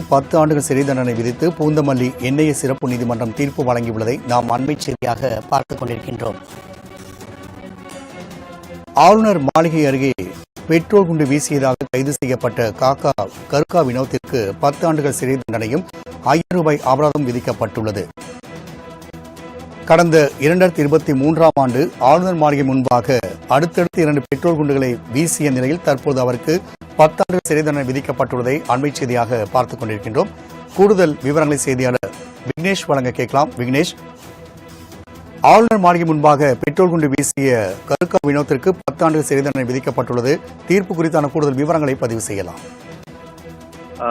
பத்து ஆண்டுகள் சிறை தண்டனை விதித்து பூந்தமல்லி என்ஐஏ சிறப்பு நீதிமன்றம் தீர்ப்பு வழங்கியுள்ளதை நாம் அண்மை செய்தியாக பார்த்துக் கொண்டிருக்கின்றோம். ஆளுநர் மாளிகை அருகே பெட்ரோல் குண்டு வீசியதாக கைது செய்யப்பட்ட காக்கா கருக்கா வினோத்திற்கு பத்து ஆண்டுகள் சிறை தண்டனையும் ஆயிரம் ரூபாய் அபராதம் விதிக்கப்பட்டுள்ளது. கடந்த இரண்டாயிரத்தி இருபத்தி மூன்றாம் ஆண்டு ஆளுநர் மாளிகை முன்பாக அடுத்தடுத்து இரண்டு பெட்ரோல் குண்டுகளை வீசிய நிலையில் தற்போது அவருக்கு பத்தாண்டு சிறை தண்டனை விதிக்கப்பட்டுள்ளதை அண்மை செய்தியாக பார்த்துக் கொண்டிருக்கின்றோம். கூடுதல் விவரங்களை செய்தியாளர் விக்னேஷ் வழங்க கேட்கலாம். விக்னேஷ் ஆளுநர் மாளிகை முன்பாக பெட்ரோல் குண்டு வீசிய கருக்கா வினோத்திற்கு பத்தாண்டு சிறை தண்டனை விதிக்கப்பட்டுள்ளது. தீர்ப்பு குறித்தான கூடுதல் விவரங்களை பதிவு செய்யலாம்.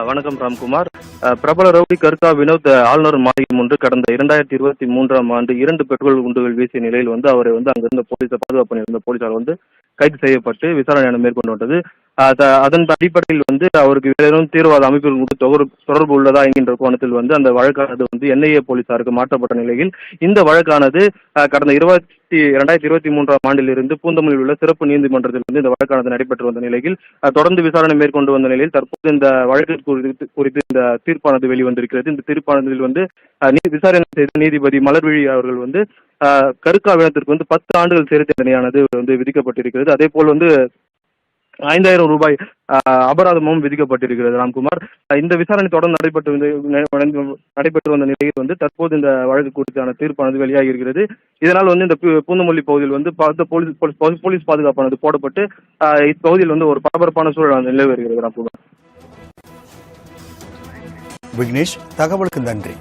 வணக்கம் ராம்குமார். அஹ் பிரபல ரவுடி கர்கா வினோத் ஆளுநர் மாளிகை முன்பு கடந்த இரண்டாயிரத்தி இருபத்தி மூன்றாம் ஆண்டு இரண்டு பெட்ரோல் குண்டுகள் வீசிய நிலையில் வந்து அவரை வந்து அங்கிருந்த போலீஸை பாதுகாப்பு இருந்த போலீசார் வந்து கைது செய்யப்பட்டு விசாரணை மேற்கொண்டு வந்தது. அதன் அடிப்படையில் வந்து அவருக்கு வேறும் தீவிரவாத அமைப்புகள் தொடர்பு தொடர்பு உள்ளதா என்கின்ற கோணத்தில் வந்து அந்த வழக்கானது வந்து என்ஐஏ போலீசாருக்கு மாற்றப்பட்ட நிலையில் இந்த வழக்கானது கடந்த இருபத்தி இரண்டாயிரத்தி இருபத்தி மூன்றாம் ஆண்டிலிருந்து பூந்தமல்லியில் உள்ள சிறப்பு நீதிமன்றத்தில் வந்து இந்த வழக்கானது நடைபெற்று வந்த நிலையில் தொடர்ந்து விசாரணை மேற்கொண்டு வந்த நிலையில் தற்போது இந்த வழக்கு குறித்து குறித்து இந்த தீர்ப்பானது வெளிவந்திருக்கிறது. இந்த தீர்ப்பானதில் வந்து நீ- விசாரணை செய்த நீதிபதி மலர்விழி அவர்கள் வந்து கருக்காவினத்திற்கு வந்து பத்து ஆண்டுகள் சிறை தண்டனையானது வந்து விதிக்கப்பட்டிருக்கிறது. அதே போல் வந்து ஐந்தாயிரம் ரூபாய் அபராதமும் விதிக்கப்பட்டிருக்கிறது ராம்குமார். இந்த விசாரணை தொடர்ந்து நடைபெற்று வந்து நடைபெற்று- வந்த நிலையில் வந்து தற்போது இந்த வழக்கு குறித்தான தீர்ப்பானது வெளியாகி இருக்கிறது இதனால் வந்து இந்த பூந்தமல்லி பகுதியில் வந்து பார்த்த போலீஸ் போலீஸ் போலீஸ் பாதுகாப்பானது போடப்பட்டு இப்பகுதியில் வந்து ஒரு பரபரப்பான சூழல் நிலவி வருகிறது ராம்குமார். விக்னேஷ் தகவலுக்கு நன்றி.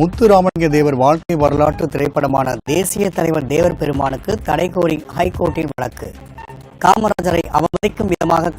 முத்துராமலிங்க தேவர் வாழ்க்கை வரலாற்று திரைப்படமான தேசிய தலைவர் தேவர் பெருமானுக்கு தடை கோரி ஹைகோர்ட்டில் வழக்கு. காமராஜரை அவமதிக்கும் விதமாக